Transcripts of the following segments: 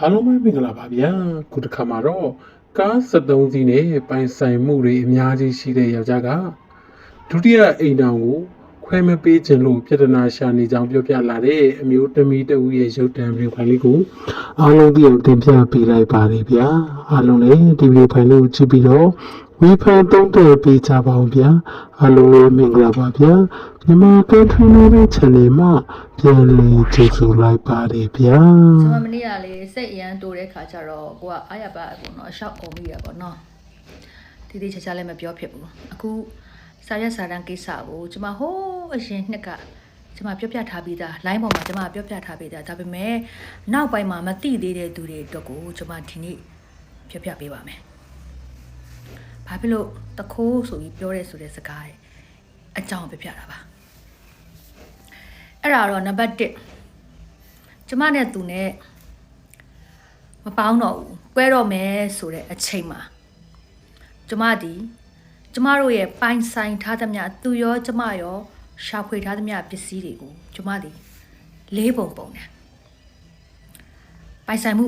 အားလုံးပဲမင်္ဂလာပါဗျာခုတစ်ခါမှာတော့ကား73စီးနဲ့ပိုင်ဆိုင်မှုတွေအများကြီးရှိတဲ့ယောက်ျားကဒုတိယအိမ်တောင်ကို ခွဲမပေးခြင်းလို့ပြဿနာရှာနေကြောင်းပြောပြလာတဲ့အမျိုးသမီးတဦးရဲ့ရုပ်တံဗီဒီယိုဖိုင်လေးကိုအားလုံးသိအောင်တင်ပြပေးလိုက်ပါတယ်ဗျာအားလုံးလည်းဒီဗီဒီယိုဖိုင်လေးကိုကြည့်ပြီးတော့ဝေဖန်သုံးသပ်ပေးကြပါအောင်ဗျာအားလုံးလည်းမင်္ဂလာပါဗျာမြန်မာကန်ထရီနိုရဲ့ channel မှာပြန်လည်ကြိုဆိုလိုက်ပါတယ်ဗျာကျွန်မမနေ့ကလေစိတ်အရန်တိုးတဲ့ခါကျတော့ကိုကအားရပါပေါ့နော်အရှောက်အောင်မိရပေါ့နော်တီတီချာချာလည်းမပြောဖြစ်ဘူးအခု စာရက်စာတန်းကိစ္စကိုကျွန်မဟိုးအရင်နှစ်ကကျွန်မပြောပြထားပြီးသား line ပေါ်မှာကျွန်မပြောပြထားပြီးသားဒါပေမဲ့နောက်ပိုင်းမှာမသိသေးတဲ့သူတွေအတွက်ကိုကျွန်မဒီနေ့ပြောပြပေးပါမယ်ဘာဖြစ်လို့တခိုးဆိုပြီးပြောရဲဆိုတဲ့စကားရဲ့အကြောင်းပြောပြတာပါအဲ့ဒါတော့နံပါတ်1ကျမနဲ့သူနဲ့မပေါင်းတော့ဘူးကွဲတော့မယ်ဆိုတဲ့အချိန်မှာကျမဒီ ကျမတို့ရဲ့ပိုင်ဆိုင်ထားသမျှသူရောကျမရောရှာဖွေထားသမျှပစ္စည်းတွေကိုကျမဒီလေးပုံပုံတယ်ပိုင်ဆိုင်မှု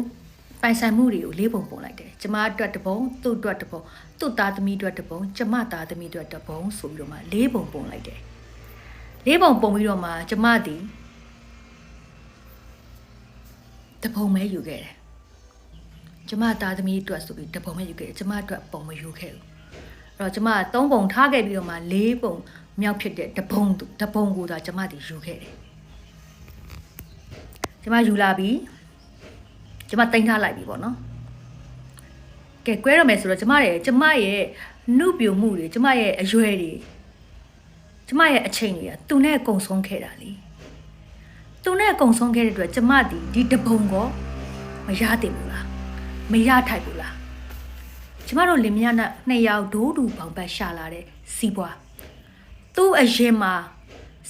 ပိုင်ဆိုင်မှုတွေကိုလေးပုံပုံလိုက်တယ်ကျမအတွက်တစ်ပုံသူ့အတွက်တစ်ပုံသူ့သားသမီးအတွက်တစ်ပုံကျမသားသမီးအတွက်တစ်ပုံဆိုပြီးတော့မှလေးပုံပုံလိုက်တယ်လေးပုံပုံပြီးတော့မှကျမဒီတပုံမဲယူခဲ့တယ်ကျမသားသမီးအတွက်ဆိုပြီးတပုံမဲယူခဲ့တယ်ကျမအတွက်ပုံမယူခဲ့ဘူး အဲ့တော့ကျမကသုံးပုံထားခဲ့ပြီးတော့မှလေးပုံမြောက်ဖြစ်တဲ့တပုံတပုံကိုသာကျမတည်ယူခဲ့တယ်ကျမယူလာပြီးကျမတင်ထားလိုက်ပြီပေါ့နော်ကဲကွဲရမယ်ဆိုတော့ကျမရဲ့ကျမရဲ့နှုတ်ပြမှုတွေကျမရဲ့အရွယ်တွေကျမရဲ့အချိန်တွေကသူနဲ့အကုန်ဆုံးခဲ့တာလीသူနဲ့အကုံဆုံးခဲ့တဲ့အတွက်ကျမဒီဒီတပုံကောမရတင်ဘူးလားမရထိုက်ဘူးလား ကျမတို့လင်မယားနဲ့နှစ်ယောက်ဒိုးတူပေါင်ပတ်ရှာလာတဲ့စီးပွားသူ့အရင်မှာ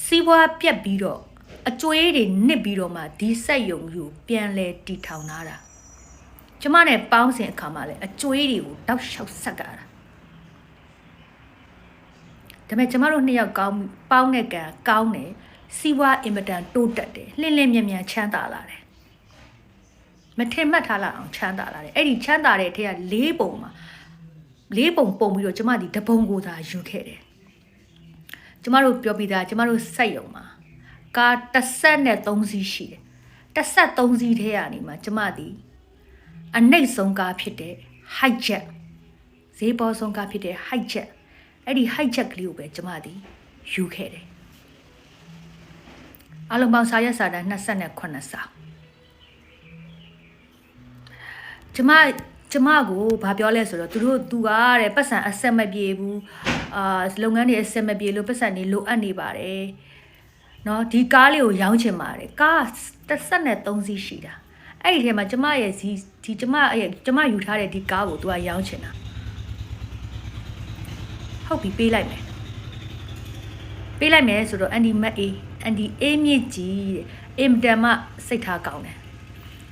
စီးပွားပြက်ပြီးတော့အကျွေးတွေနစ်ပြီးတော့မှဒီဆက်ယုံယူပြန်လဲတီထောင်လာတာကျမနဲ့ပေါင်းစဉ်အခါမှာလဲအကျွေးတွေကိုတောက်လျှောက်ဆက်ကတာဒါပေမဲ့ကျမတို့နှစ်ယောက်ကောင်းပေါင်းတဲ့ကံကောင်းတယ်စီးပွားအင်မတန်တိုးတက်တယ်လှင့်လင့်မြန်မြန်ချမ်းသာလာတယ် မထင်မှတ်ထားလောက်အောင်ချမ်းသာလာတယ်အဲ့ဒီချမ်းသာတဲ့အထက်က၄ပုံမှာ၄ပုံပုံပြီးတော့ကျမဒီတပုံကိုသာယူခဲ့တယ်ကျမတို့ပြောပြီးသားကျမတို့စိုက်ရုံမှာကားတစ်ဆက်နဲ့၃စီးရှိတယ်တစ်ဆက်၃စီးထဲကနေမှာကျမဒီအနှိမ့်ဆုံးကားဖြစ်တဲ့ high jet ဈေးပေါ်ဆုံးကားဖြစ်တဲ့ high jet အဲ့ဒီ high jet ကလေးကိုပဲကျမဒီယူခဲ့တယ်အလုံးပေါင်းစာရက်စာတန်း28စာ ကျမကျမကိုဘာပြောလဲဆိုတော့သူတို့သူကတဲ့ပတ်စံအဆက်မပြေဘူးအာလုပ်ငန်းတွေအဆက်မပြေလို့ပတ်စံတွေလိုအပ်နေပါတယ်နော်ဒီကားလေးကိုရောင်းချင်ပါတယ်ကားတစ်ဆက်နဲ့သုံးစီးရှိတာအဲ့ဒီထဲမှာကျမရဲ့ဒီဒီကျမရဲ့ကျမယူထားတဲ့ဒီကားကိုသူကရောင်းချင်တာဟုတ်ပြီပေးလိုက်မယ်ပေးလိုက်မယ်ဆိုတော့အန်ဒီမက်အေးအန်ဒီအေးမြင့်ကြီးတဲ့အင်တန်မစိတ်ထားကောင်းတယ်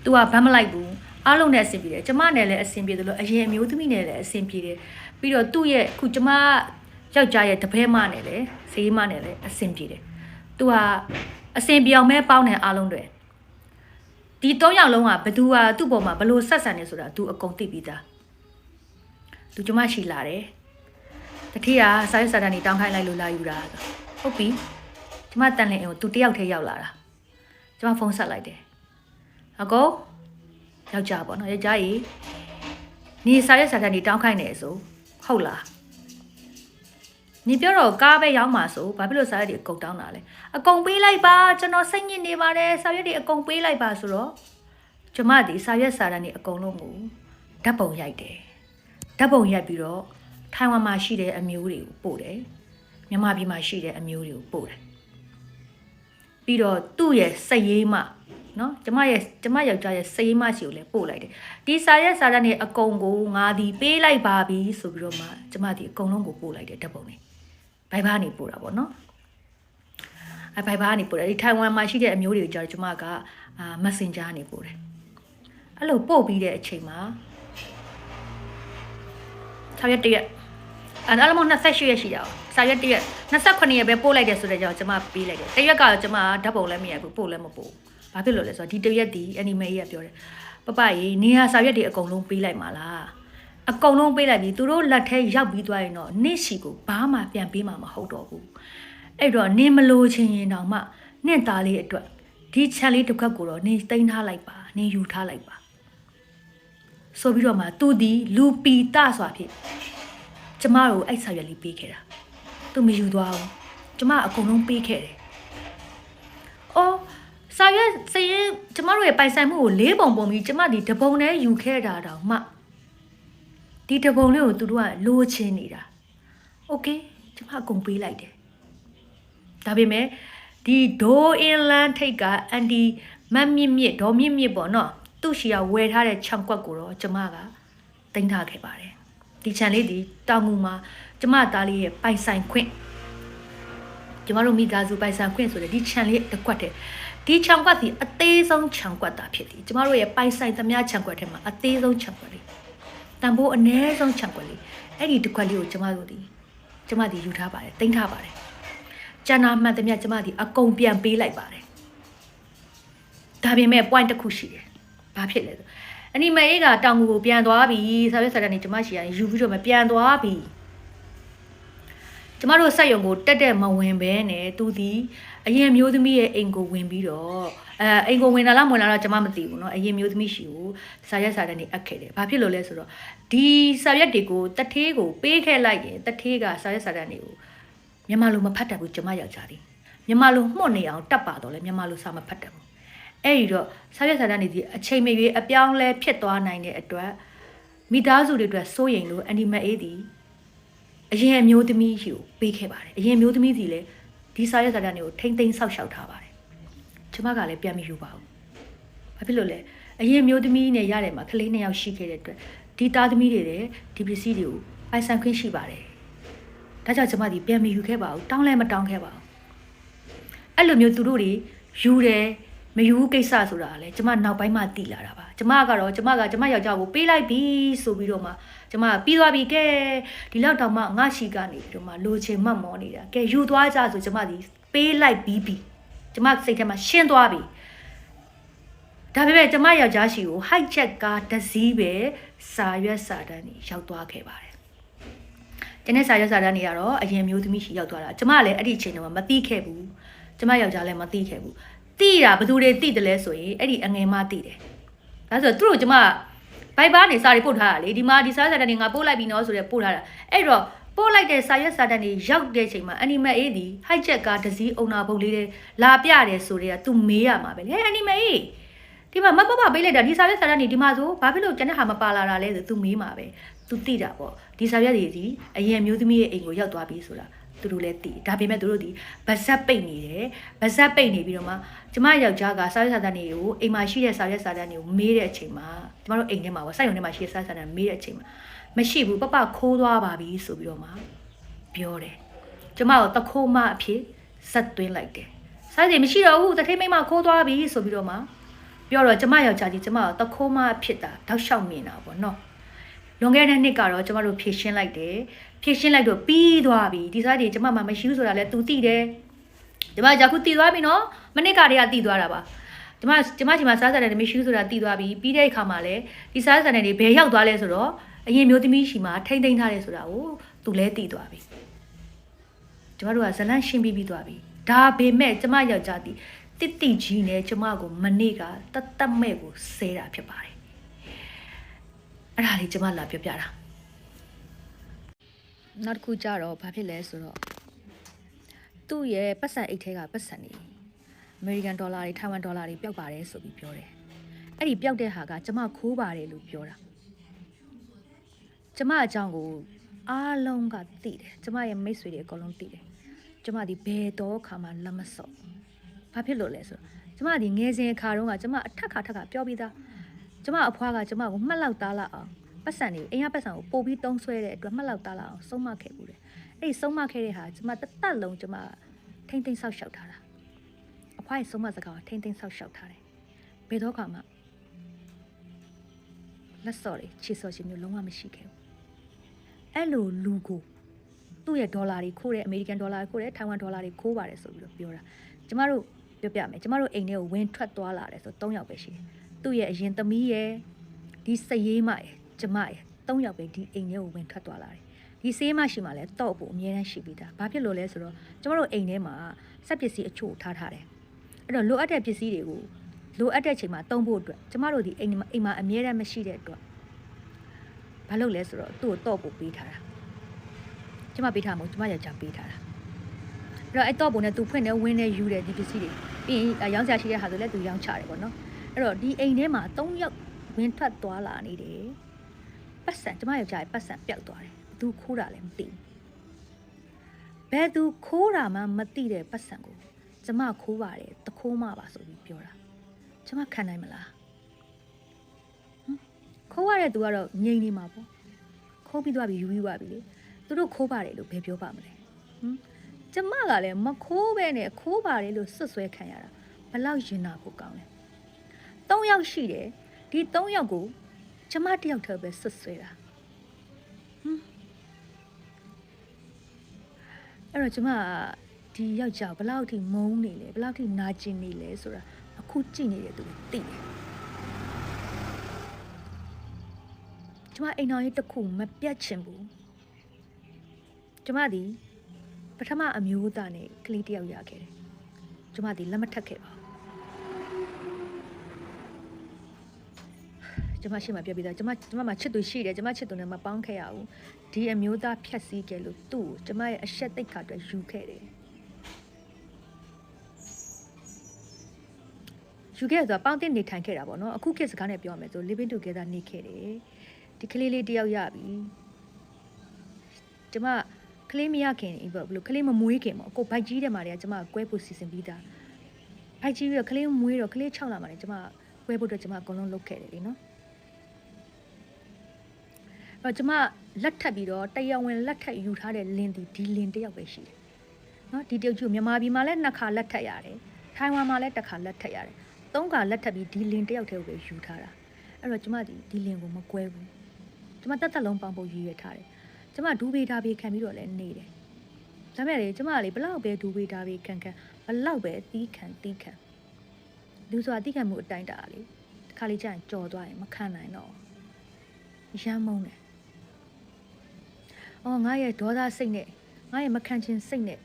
သူကဗမ်းမလိုက်ဘူး အားလုံးနဲ့အဆင်ပြေတယ်ကျမနဲ့လည်းအဆင်ပြေတယ်လို့အရင်အမျိုးသမီးနဲ့လည်းအဆင်ပြေတယ်ပြီးတော့သူ့ရဲ့အခုကျမယောက်ျားရဲ့တပည့်မနဲ့လည်းဈေးမနဲ့လည်းအဆင်ပြေတယ်သူဟာအဆင်ပြေအောင်ပဲပေါင်းတယ်အားလုံးတွေဒီ၃ယောက်လုံးကဘသူဟာသူ့ပေါ်မှာဘလို့ဆက်ဆံနေဆိုတာသူအကုန်သိပြီးသားသူကျမရှိလာတယ်တတိယစာရွက်စာတမ်းတွေတောင်းခိုင်းလိုက်လို့လာယူတာဟုတ်ပြီကျမတန်လင်အိမ်ကိုသူတယောက်တည်းရောက်လာတာကျမဖုန်းဆက်လိုက်တယ်အကော ယောက်ျားပေါ့နော်ယောက်ျားကြီးနေစာရေးစာတန်းနေတောင်းခိုင်းနေဆိုဟုတ်လား။နေပြောတော့ကားပဲရောက်မှာဆိုဘာဖြစ်လို့စာရွက်တွေအကုန်တောင်းတာလဲအကုန်ပေးလိုက်ပါကျွန်တော်စိတ်ညစ်နေပါတယ်စာရွက်တွေအကုန်ပေးလိုက်ပါဆိုတော့ကျမဒီစာရွက်စာတန်းတွေအကုန်လုံးကိုဓာတ်ပုံရိုက်တယ်ဓာတ်ပုံရိုက်ပြီးတော့ထိုင်ဝမ်မှာရှိတဲ့အမျိုးတွေကိုပို့တယ်မြန်မာပြည်မှာရှိတဲ့အမျိုးတွေကိုပို့တယ်ပြီးတော့သူ့ရဲ့စိတ်ရေးမှ နော်ကျမရဲ့ကျမယောက်ျားရဲ့စိတ်ရေးမှရှိကိုလည်းပို့လိုက်တယ်ဒီစာရွက်စာတန်းတွေအကုန်ကိုငါဒီပေးလိုက်ပါပြီဆိုပြီးတော့မှကျမဒီအကုန်လုံးကိုပို့လိုက်တယ်ဓာတ်ပုံတွေဘိုင်ဘာနေပို့တာပေါ့နော်အဲဘိုင်ဘာနေပို့တယ်ဒီထိုင်ဝမ်မှာရှိတဲ့အမျိုးတွေကိုကြာကျမကအာ Messenger နေပို့တယ်အဲ့လိုပို့ပြီးတဲ့အချိန်မှာ6ရက်တရက်အဲ့အလုံး28ရက်ရှိတာစာရက်တရက်28ရက်ပဲပို့လိုက်တယ်ဆိုတဲ့ကြောင့်ကျမပေးလိုက်တယ်တရက်ကတော့ကျမဓာတ်ပုံလည်းမရဘူးပို့လည်းမပို့ဘာ ဖြစ်လို့လဲဆိုတော့ဒီတရက်ဒီ anime ကြီးကပြောတယ်ပပရေနေဟာစာရွက်တွေအကုန်လုံးပေးလိုက်ပါလားအကုန်လုံးပေးလိုက်ပြီသူတို့လက်ထဲရောက်ပြီးသွားရင်တော့နေ့စီကိုဘာမှပြန်ပေးမှာမဟုတ်တော့ဘူးအဲ့တော့နင်းမလို့ချင်းရင်တောင်မှနင့်သားလေးအတွက်ဒီချက်လေးတစ်ခက်ကိုတော့နင်းတိန်းထားလိုက်ပါနင်းယူထားလိုက်ပါဆိုပြီးတော့မှသူဒီလူပီတစွာဖြင့်ကျမတို့အဲ့စာရွက်လေးပေးခဲ့တာသူမယူသွားဘူးကျမအကုန်လုံးပေးခဲ့တယ်အော် စာရွက်စရင်ကျမတို့ရဲ့ပိုင်ဆိုင်မှုကိုလေးပုံပုံပြီးကျမဒီတပုံနဲ့ယူခဲ့တာတောင်မှဒီတပုံလေးကိုသူတို့ကလိုချင်နေတာโอเคကျမအကုန်ပေးလိုက်တယ်ဒါပေမဲ့ဒီဒိုအင်လန်ထိတ်ကအန်ဒီမတ်မြင့်မြင့်ဒေါ်မြင့်မြင့်ပေါ့နော်သူ့ရှီကဝယ်ထားတဲ့ခြံကွက်ကိုတော့ကျမကတင်ထားခဲ့ပါတယ်ဒီခြံလေးဒီတောင်ငူမှာကျမသားလေးရဲ့ပိုင်ဆိုင်ခွင့်ကျမတို့မိသားစုပိုင်ဆိုင်ခွင့်ဆိုတဲ့ဒီခြံလေးတစ်ခွက်တည်း ဒီခြံကွက်ဒီအသေးဆုံးခြံကွက်တာဖြစ်သည်ကျမတို့ရဲ့ပိုင်ဆိုင်သမျှခြံကွက်ထဲမှာအသေးဆုံးခြံကွက်လေးတန်ဖိုးအနည်းဆုံးခြံကွက်လေးအဲ့ဒီတစ်ခွက်လေးကိုကျမတို့ဒီကျမဒီယူထားပါတယ်တင်ထားပါတယ်ကျန်တာမှန်သမျှကျမဒီအကုန်ပြန်ပေးလိုက်ပါတယ်ဒါပေမဲ့ point တစ်ခုရှိတယ်ဘာဖြစ်လဲဆိုအနီမေအေးကတောင်ငူကိုပြန်သွားပြီဆာရွက်ဆာတက်နေကျမရှိရယူပြီးတော့မပြန်သွားပြီကျမတို့ဆက်ယုံကိုတက်တက်မဝင်ပဲနဲ့သူဒီ အရင်မျိုးသမီးရဲ့အိမ်ကိုဝင်ပြီးတော့အဲအိမ်ကိုဝင်လာလားမဝင်လာလားကျမမသိဘူးเนาะအရင်မျိုးသမီးရှိကိုစာရက်စာတက်နေအပ်ခဲ့တယ်ဘာဖြစ်လို့လဲဆိုတော့ဒီစာရက်တွေကိုတထေးကိုပေးခဲ့လိုက်ရင်တထေးကစာရက်စာတက်နေကိုမြန်မာလိုမဖတ်တတ်ဘူးကျမယောက်ျားလေးမြန်မာလိုမှုတ်နေအောင်တတ်ပါတော့လဲမြန်မာလိုစာမဖတ်တတ်ဘူးအဲ့ဒီတော့စာရက်စာတက်နေဒီအချိန်မရွေးအပြောင်းလဲဖြစ်သွားနိုင်တဲ့အတွက်မိသားစုတွေအတွက်စိုးရိမ်လို့အန်ဒီမအေးဒီအရင်အမျိုးသမီးရှိကိုပေးခဲ့ပါတယ်အရင်အမျိုးသမီးစီလည်း ဒီစာရက်စာတက်နေကိုထိမ့်သိမ်းဆောက်ရှောက်ထားပါတယ်ကျမကလည်းပြန်မယူပါဘူးဘာဖြစ်လို့လဲအရင်အမျိုးသမီးနဲ့ရတယ်မှာကလေးနှစ်ယောက်ရှိခဲ့တဲ့အတွက်ဒီသားသမီးတွေလည်းဒီပစ္စည်းတွေကိုပိုင်ဆိုင်ခွင့်ရှိပါတယ်ဒါကြောင့်ကျမဒီပြန်မယူခဲ့ပါဘူးတောင်းလည်းမတောင်းခဲ့ပါဘူးအဲ့လိုမျိုးသူတို့တွေယူတယ်မယူဘူးကိစ္စဆိုတာကလည်းကျမနောက်ပိုင်းမှသိလာတာပါကျမကတော့ကျမကကျမယောက်ျားကိုပေးလိုက်ပြီဆိုပြီးတော့မှ ကျမပြီးသွားပြီကဲဒီလောက်တောင်မှငါရှိကနေပြီးတော့မှလိုချင်မှတ်မောနေတာကဲယူသွားကြဆိုကျမဒီပေးလိုက်ပြီးပြီကျမစိတ်ထဲမှာရှင်းသွားပြီဒါပေမဲ့ကျမယောက်ျားရှိကို high check ကားတစ်စီးပဲစာရွက်စာတမ်းကြီးရောက်သွားခဲ့ပါတယ်ကျန်တဲ့စာရွက်စာတမ်းတွေကတော့အရင်မျိုးသမီးရှိရောက်သွားတာကျမကလည်းအဲ့ဒီအချိန်တုန်းကမသိခဲ့ဘူးကျမယောက်ျားလည်းမသိခဲ့ဘူးတိတာဘယ်သူတွေတိတယ်လဲဆိုရင်အဲ့ဒီအငယ်မတိတယ်ဒါဆိုသူတို့ကျမ ဘိုက်ဘာနေစာတွေပို့ထားတာလေဒီမှာဒီစာစာတန်တွေငါပို့လိုက်ပြီနော်ဆိုတော့ပို့ထားတာအဲ့တော့ပို့လိုက်တဲ့စာရွက်စာတမ်းတွေရောက်တဲ့ချိန်မှာအနီမအေးဒီဟိုက်ချက်ကဒစီအုံနာဘုတ်လေးတွေလာပြတယ်ဆိုတော့သူမေးရမှာပဲလေအနီမအေးဒီမှာမပပပေးလိုက်တာဒီစာရွက်စာတမ်းတွေဒီမှာဆိုဘာဖြစ်လို့ကျန်တဲ့ဟာမပါလာတာလဲဆိုသူမေးမှာပဲသူသိတာပေါ့ဒီစာရွက်တွေဒီအရင်မျိုးသမီးရဲ့အိမ်ကိုရောက်သွားပြီဆိုတာ သူတို့လည်းသိဒါပေမဲ့သူတို့ဒီဗဇက်ပိတ်နေတယ်ဗဇက်ပိတ်နေပြီးတော့မှကျမယောက်ျားကစာရွက်စာတမ်းတွေကိုအိမ်မှာရှိတဲ့စာရွက်စာတမ်းတွေကိုမေးတဲ့အချိန်မှာကျမတို့အိမ်ထဲမှာပေါ့စိုက်ရုံထဲမှာရှိတဲ့စာရွက်စာတမ်းမေးတဲ့အချိန်မှာမရှိဘူးပပခိုးသွားပါပြီဆိုပြီးတော့မှပြောတယ်ကျမတို့တခိုးမအဖြစ်ဇက်သွင်းလိုက်တယ်စိုက်တွေမရှိတော့ဘူးတထိတ်မိမခိုးသွားပြီဆိုပြီးတော့မှပြောတော့ကျမယောက်ျားကြီးကျမတို့တခိုးမဖြစ်တာတောက်လျှောက်မြင်တာပေါ့နော် လွန်ခဲ့တဲ့နှစ်ကတော့ကျမတို့ဖြည့်ရှင်းလိုက်တယ်ဖြည့်ရှင်းလိုက်တော့ပြီးသွားပြီဒီစားတွေကျမမှမရှိဘူးဆိုတာလဲ तू သိတယ်ကျမကြာခုတည်သွားပြီနော်မနစ်ကတည်းကတည်သွားတာပါကျမကျမချိန်မှာစားစားတယ်မရှိဘူးဆိုတာတည်သွားပြီပြီးတဲ့အခါမှာလဲဒီစားစားတယ်တွေဘယ်ရောက်သွားလဲဆိုတော့အရင်မျိုးသမီးရှိမှာထိမ့်ထိမ့်ထားတယ်ဆိုတာကို तू လဲတည်သွားပြီကျမတို့ကဇလန့်ရှင်းပြီးပြီးသွားပြီဒါပေမဲ့ကျမယောက်ျားတီတစ်တိကြီးနဲ့ကျမကိုမနေ့ကတတ်တတ်မဲ့ကိုဆဲတာဖြစ်ပါတယ် အဲ့ဒါလေးကျမလာပြောပြတာနောက်တစ်ခုကြတော့ဘာဖြစ်လဲဆိုတော့သူ့ရဲ့ပတ်စံအိတ်ထဲကပတ်စံနေအမေရိကန်ဒေါ်လာတွေထိုင်ဝမ်ဒေါ်လာတွေပျောက်ပါတယ်ဆိုပြီးပြောတယ်အဲ့ဒီပျောက်တဲ့ဟာကကျမခိုးပါတယ်လို့ပြောတာကျမအကြောင်းကိုအားလုံးကသိတယ်ကျမရဲ့မိတ်ဆွေတွေအကုန်လုံးသိတယ်ကျမဒီဘယ်တော့ခါမှလက်မစော့ဘာဖြစ်လို့လဲဆိုတော့ကျမဒီငယ်စဉ်အခါတုန်းကကျမအထက်ခါထက်ကပြောပြီးသား ကျမအဖွားကကျမကိုမှတ်လောက်သားလောက်အောင်ပတ်စံနေအိမ်ကပတ်စံကိုပို့ပြီးတုံးဆွဲတဲ့အတွက်မှတ်လောက်သားလောက်အောင်ဆုံးမခဲ့ဘူးတယ်အဲ့ဒီဆုံးမခဲ့တဲ့ဟာကျမတသက်လုံးကျမထိမ့်သိမ့်ဆောက်ရှောက်ထားတာအဖွားရဲ့ဆုံးမစကားကိုထိမ့်သိမ့်ဆောက်ရှောက်ထားတယ်ဘယ်တော့ခါမှလက်စော်တွေခြေစော်ခြင်းမျိုးလုံးဝမရှိခဲ့ဘူးအဲ့လိုလူကိုသူ့ရဲ့ဒေါ်လာတွေခိုးတယ်အမေရိကန်ဒေါ်လာတွေခိုးတယ်ထိုင်ဝမ်ဒေါ်လာတွေခိုးပါတယ်ဆိုပြီးတော့ပြောတာကျမတို့ပြောပြမယ်ကျမတို့အိမ်ထဲကိုဝင်ထွက်သွားလာတယ်ဆို၃ယောက်ပဲရှိတယ် သူသူ့ရဲ့အရင်သမီးရဲ့ဒီစရေးမရဲ့ကျမရဲ့၃ယောက်ပဲဒီအိမ်ထဲကိုဝင်ထွက်သွားလာတယ်ဒီစေးမရှိမှလည်းတော့ဖို့အများတန်းရှိပြီးသားဘာဖြစ်လို့လဲဆိုတော့ကျမတို့အိမ်ထဲမှာစက်ပစ္စည်းအချို့ထားထားတယ်အဲ့တော့လိုအပ်တဲ့ပစ္စည်းတွေကိုလိုအပ်တဲ့ချိန်မှာသုံးဖို့အတွက်ကျမတို့ဒီအိမ်မှာအိမ်မှာအများတန်းမရှိတဲ့အတွက်ဘာလုပ်လဲဆိုတော့သူ့ကိုတော့ဖို့ပေးထားတာကျမပေးထားမှာမဟုတ်ကျမယောက်ျားပေးထားတာအဲ့တော့အဲ့တော့ပုံနဲ့သူဖွင့်နေဝင်းနေယူတယ်ဒီပစ္စည်းတွေပြီးရင်ရောင်းစရာရှိတဲ့ဟာဆိုလည်းသူရောင်းချတယ်ပေါ့နော် အဲ့တော့ဒီအိမ်ထဲမှာ၃ယောက်ဝင်ထွက်သွားလာနေတယ်ပတ်စံကျမယောက်ျားရဲ့ပတ်စံပျောက်သွားတယ်ဘသူခိုးတာလည်းမသိဘူးဘယ်သူခိုးတာမှမသိတဲ့ပတ်စံကိုကျမခိုးပါတယ်တခိုးမပါဆိုပြီးပြောတာကျမခံနိုင်မလားဟမ်ခိုးရတဲ့သူကတော့ငြိမ်နေမှာပေါ့ခိုးပြီးသွားပြီယူပြီးသွားပြီလေသူတို့ခိုးပါတယ်လို့ဘယ်ပြောပါမလဲဟမ်ကျမကလည်းမခိုးပဲနဲ့ခိုးပါတယ်လို့ဆွတ်ဆွဲခံရတာဘလောက်ရင်နာဖို့ကောင်းလဲ ၃ယောက်ရှိတယ်ဒီ၃ယောက်ကိုကျမတစ်ယောက်တည်းပဲဆွတ်ဆွဲတာအဲ့တော့ကျမကဒီယောက်ျားကိုဘလောက်ထိမုန်းနေလဲဘလောက်ထိနာကျင်နေလဲဆိုတာအခုကြည့်နေတဲ့သူတွေသိတယ်ကျမအိမ်တော်ရေးတစ်ခုမပြတ်ချင်ဘူးကျမဒီပထမအမျိုးသားနဲ့ကလေးတစ်ယောက်ရခဲ့တယ်ကျမဒီလက်မထက်ခဲ့ပါဘူး ကျမရှိမှပြပြီးသားကျမကျမမှာချစ်သူရှိတယ်ကျမချစ်သူနဲ့မပေါင်းခဲ့ရဘူးဒီအမျိုးသားဖြတ်စည်းခဲ့လို့သူ့ကိုကျမရဲ့အဆက်သိက္ခာအတွက်ယူခဲ့တယ်ယူခဲ့ဆိုတာပေါင်းတင်နေထိုင်ခဲ့တာပေါ့နော်အခုခေတ်စကားနဲ့ပြောရမယ်ဆို living together နေခဲ့တယ်ဒီကလေးလေးတယောက်ရပြီကျမကလေးမရခင်ဘယ်လိုကလေးမမွေးခင်ပေါ့ကိုဘိုက်ကြီးတဲ့မှာတည်းကကျမကွဲဖို့စီစဉ်ပြီးသားဘိုက်ကြီးပြီးတော့ကလေးမွေးတော့ကလေး6လမှာတည်းကျမကွဲဖို့အတွက်ကျမအကုန်လုံးလုပ်ခဲ့တယ်လीနော်အဲ့ တော့ကျမလက်ထပ်ပြီးတော့တရားဝင်လက်ထပ်ယူထားတဲ့လင်းဒီဒီလင်းတယောက်ပဲရှိတယ်နော်ဒီတယောက်ကျမြန်မာပြည်မှာလည်းနှစ်ခါလက်ထပ်ရတယ်ထိုင်ဝမ်မှာလည်းတစ်ခါလက်ထပ်ရတယ်သုံးခါလက်ထပ်ပြီးဒီလင်းတယောက်တည်းကိုပဲယူထားတာအဲ့တော့ကျမဒီဒီလင်းကိုမကွဲဘူးကျမတက်တက်လုံးပေါင်းဖို့ရည်ရွယ်ထားတယ်ကျမဒူးဘေးဓာဘေးခံပြီးတော့လည်းနေတယ်ဒါပေမဲ့လေကျမကလေဘလောက်ပဲဒူးဘေးဓာဘေးခံခံဘလောက်ပဲတီးခံတီးခံလူဆိုတာတီးခံမှုအတိုင်းတာလေတခါလေကျရင်ကြော်သွားရင်မခံနိုင်တော့ရမ်းမုန်းတယ် အော်ငါရဲ့ဒေါသစိတ်နဲ့ငါရဲ့မခံချင်စိတ်နဲ့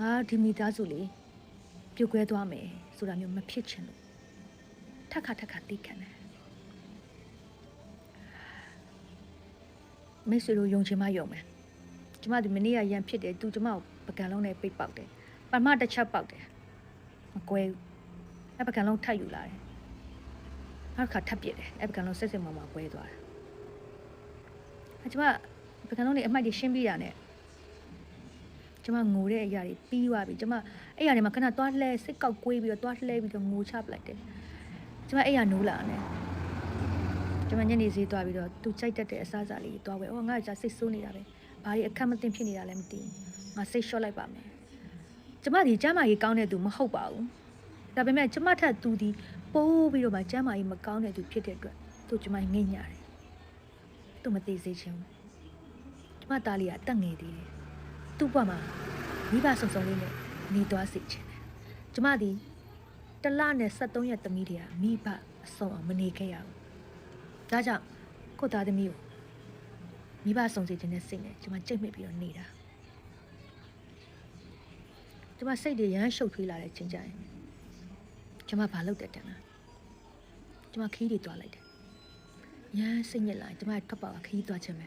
ငါဒီမိသားစုလေးပြုတ်ကွဲသွားမယ်ဆိုတာမျိုးမဖြစ်ချင်လို့ထက်ခါထက်ခါတီးခံတယ်မိတ်ဆွေတို့ယုံချင်မှယုံမယ်ကျမဒီမနေ့ကရန်ဖြစ်တယ်သူကျမကိုပကံလုံးနဲ့ပိတ်ပေါက်တယ်ပထမတစ်ချက်ပေါက်တယ်မကွဲဘူးအဲ့ပကံလုံးထပ်ယူလာတယ်နောက်တစ်ခါထပ်ပြစ်တယ်အဲ့ပကံလုံးဆက်စစ်မှမှကွဲသွားတယ်အဲ့ကျမ ပကံလုံးတွေအမှိုက်တွေရှင်းပြီးတာနဲ့ကျမငိုတဲ့အရာတွေပြီးသွားပြီကျမအဲ့ရာတွေမှာခဏသွားလှဲစိတ်ကောက်ကွေးပြီးတော့သွားလှဲပြီးတော့ငိုချပလိုက်တယ်ကျမအဲ့ရာနိုးလာတယ်ကျမညနေဈေးသွားပြီးတော့သူကြိုက်တတ်တဲ့အစားအစာလေးသွားဝယ်။အော်ငါကြာစိတ်ဆိုးနေတာပဲ။ဘာကြီးအခက်မသိဖြစ်နေတာလည်းမသိဘူး။ငါစိတ်လျှော့လိုက်ပါမယ်။ကျမဒီကျမ်းမာရေးကောင်းတဲ့သူမဟုတ်ပါဘူး။ဒါပေမဲ့ကျမထက်သူဒီပိုးပြီးတော့မှကျမ်းမာရေးမကောင်းတဲ့သူဖြစ်တဲ့အတွက်သူကျမငိမ့်ညာတယ်။သူမသိစေချင်ဘူး။ကျ မသားလေးကတက်ငယ်သေးတယ်။သူ့ဘဝမှာမိဘဆုံဆုံလေးနဲ့နေသွားစေချင်တယ်။ကျမဒီတလနဲ့73ရက်သမီးတွေကမိဘအဆုံးအောင်မနေခဲ့ရဘူး။ဒါကြောင့်ကိုယ့်သားသမီးကိုမိဘဆောင်စေခြင်းနဲ့စိတ်နဲ့ကျွန်မကြိတ်မိတ်ပြီးတော့နေတာကျွန်မစိတ်တွေရမ်းရှုပ်ထွေးလာတဲ့ချိန်ကျရင်ကျွန်မဘာလုပ်တဲ့တန်းလားကျွန်မခီးတွေတွားလိုက်တယ်ရမ်းစိတ်ညစ်လာရင်ကျွန်မထွက်ပါကခီးတွားခြင်းပဲ